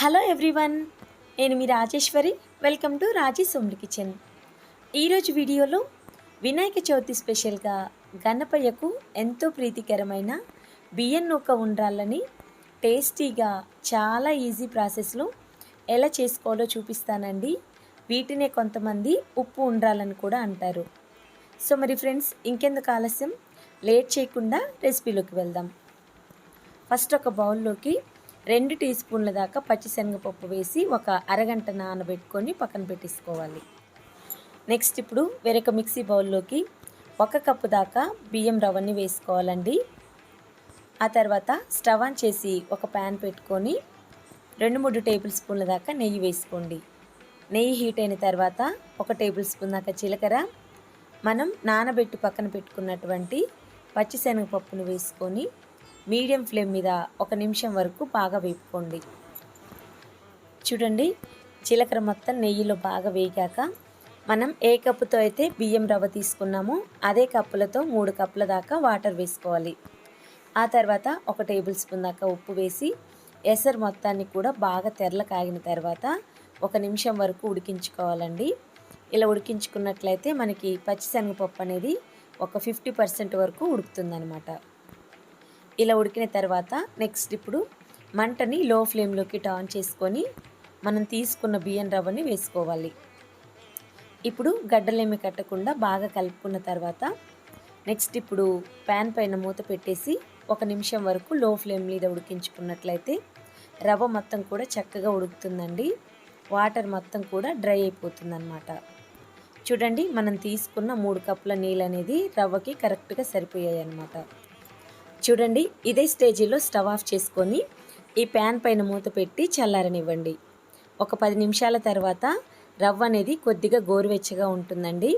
Hello everyone నేను మీ Rajeshwari. Welcome to Raji Somli kitchen ఈరోజు వీడియోలో వినాయక చవితి స్పెషల్గా గణపయ్యకు ఎంతో ప్రీతికరమైన బియ్యం నూక ఉండ్రాళ్ళని టేస్టీగా చాలా ఈజీ ప్రాసెస్లో ఎలా చేసుకోవాలో చూపిస్తానండి. వీటినే కొంతమంది ఉప్పు ఉండ్రాలని కూడా అంటారు. సో మరి ఫ్రెండ్స్ ఇంకెందుకు ఆలస్యం? లేట్ చేయకుండా రెసిపీలోకి వెళ్దాం. ఫస్ట్ ఒక బౌల్లోకి రెండు టీ స్పూన్ల దాకా పచ్చిశనగపప్పు వేసి ఒక అరగంట నానబెట్టుకొని పక్కన పెట్టేసుకోవాలి. నెక్స్ట్ ఇప్పుడు వేరొక మిక్సీ బౌల్లోకి ఒక కప్పు దాకా బియ్యం రవ్వని వేసుకోవాలండి. ఆ తర్వాత స్టవ్ ఆన్ చేసి ఒక ప్యాన్ పెట్టుకొని రెండు మూడు టేబుల్ స్పూన్ల దాకా నెయ్యి వేసుకోండి. నెయ్యి హీట్ అయిన తర్వాత ఒక టేబుల్ స్పూన్ దాకా జీలకర్ర. మనం నానబెట్టి పక్కన పెట్టుకున్నటువంటి పచ్చిశనగపప్పును వేసుకొని మీడియం ఫ్లేమ్ మీద ఒక నిమిషం వరకు బాగా వేపుకోండి. చూడండి జీలకర్ర మొత్తం నెయ్యిలో బాగా వేగాక మనం ఏ కప్పుతో అయితే బియ్యం రవ్వ తీసుకున్నామో అదే కప్పులతో మూడు కప్పుల దాకా వాటర్ వేసుకోవాలి. ఆ తర్వాత ఒక టేబుల్ స్పూన్ దాకా ఉప్పు వేసి ఎసరు మొత్తాన్ని కూడా బాగా తెరల కాగిన తర్వాత ఒక నిమిషం వరకు ఉడికించుకోవాలండి. ఇలా ఉడికించుకున్నట్లయితే మనకి పచ్చిశనగపప్పు అనేది ఒక ఫిఫ్టీ పర్సెంట్ వరకు ఉడుకుతుందనమాట ఇలా ఉడికిన తర్వాత నెక్స్ట్ ఇప్పుడు మంటని లో ఫ్లేమ్లోకి టర్న్ చేసుకొని మనం తీసుకున్న బియ్యం రవ్వని వేసుకోవాలి. ఇప్పుడు గడ్డలేమి కట్టకుండా బాగా కలుపుకున్న తర్వాత నెక్స్ట్ ఇప్పుడు ప్యాన్ పైన మూత పెట్టేసి ఒక నిమిషం వరకు లో ఫ్లేమ్ మీద ఉడికించుకున్నట్లయితే రవ్వ మొత్తం కూడా చక్కగా ఉడుకుతుందండి. వాటర్ మొత్తం కూడా డ్రై అయిపోతుందన్నమాట. చూడండి మనం తీసుకున్న మూడు కప్పుల నీళ్ళు అనేది రవ్వకి కరెక్ట్గా సరిపోయాయి అన్నమాట చూడండి ఇదే స్టేజీలో స్టవ్ ఆఫ్ చేసుకొని ఈ ప్యాన్ పైన మూత పెట్టి చల్లారనివ్వండి. ఒక పది నిమిషాల తర్వాత రవ్వ అనేది కొద్దిగా గోరువెచ్చగా ఉంటుందండి.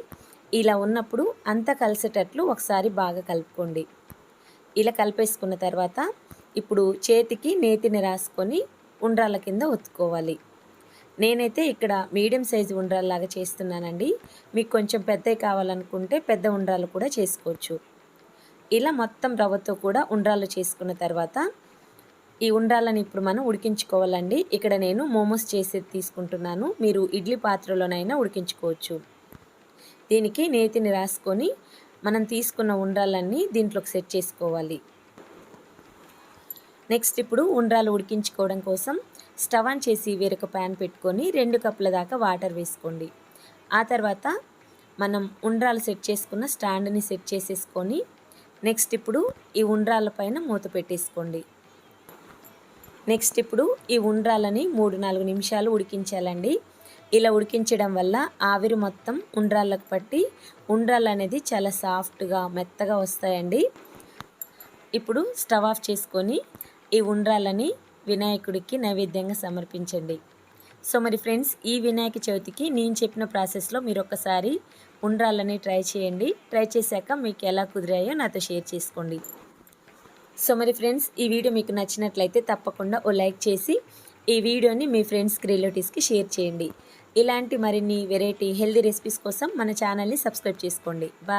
ఇలా ఉన్నప్పుడు అంతా కలిసేటట్లు ఒకసారి బాగా కలుపుకోండి. ఇలా కలిపేసుకున్న తర్వాత ఇప్పుడు చేతికి నేతిని రాసుకొని ఉండ్రాల కింద ఒత్తుకోవాలి. నేనైతే ఇక్కడ మీడియం సైజు ఉండ్రాల్లాగా చేస్తున్నానండి. మీకు కొంచెం పెద్దవి కావాలనుకుంటే పెద్ద ఉండ్రాలు కూడా చేసుకోవచ్చు. ఇలా మొత్తం రవ్వతో కూడా ఉండ్రాలు చేసుకున్న తర్వాత ఈ ఉండ్రాలను ఇప్పుడు మనం ఉడికించుకోవాలండి. ఇక్కడ నేను మోమోస్ చేసేది తీసుకుంటున్నాను. మీరు ఇడ్లీ పాత్రలోనైనా ఉడికించుకోవచ్చు. దీనికి నేతిని రాసుకొని మనం తీసుకున్న ఉండ్రాలన్నీ దీంట్లోకి సెట్ చేసుకోవాలి. నెక్స్ట్ ఇప్పుడు ఉండ్రాలు ఉడికించుకోవడం కోసం స్టవ్ ఆన్ చేసి వేరొక ప్యాన్ పెట్టుకొని రెండు కప్పుల దాకా వాటర్ వేసుకోండి. ఆ తర్వాత మనం ఉండ్రాలు సెట్ చేసుకున్న స్టాండ్ని సెట్ చేసేసుకొని నెక్స్ట్ ఇప్పుడు ఈ ఉండ్రాల పైన మూత పెట్టేసుకోండి. నెక్స్ట్ ఇప్పుడు ఈ ఉండ్రాలని మూడు నాలుగు నిమిషాలు ఉడికించాలండి. ఇలా ఉడికించడం వల్ల ఆవిరి మొత్తం ఉండ్రాళ్ళకు పట్టి ఉండ్రాలు అనేది చాలా సాఫ్ట్గా మెత్తగా వస్తాయండి. ఇప్పుడు స్టవ్ ఆఫ్ చేసుకొని ఈ ఉండ్రాలని వినాయకుడికి నైవేద్యంగా సమర్పించండి. సో మరి ఫ్రెండ్స్ ఈ వినాయక చవితికి నేను చెప్పిన ప్రాసెస్లో మీరు ఒకసారి ఉండ్రాలని ట్రై చేయండి. ట్రై చేశాక మీకు ఎలా కుదిరాయో నాతో షేర్ చేసుకోండి. సో మరి ఫ్రెండ్స్ ఈ వీడియో మీకు నచ్చినట్లయితే తప్పకుండా ఓ లైక్ చేసి ఈ వీడియోని మీ ఫ్రెండ్స్కి రిలేటివ్స్కి షేర్ చేయండి. ఇలాంటి మరిన్ని వెరైటీ హెల్దీ రెసిపీస్ కోసం మన ఛానల్ని సబ్స్క్రైబ్ చేసుకోండి. బాయ్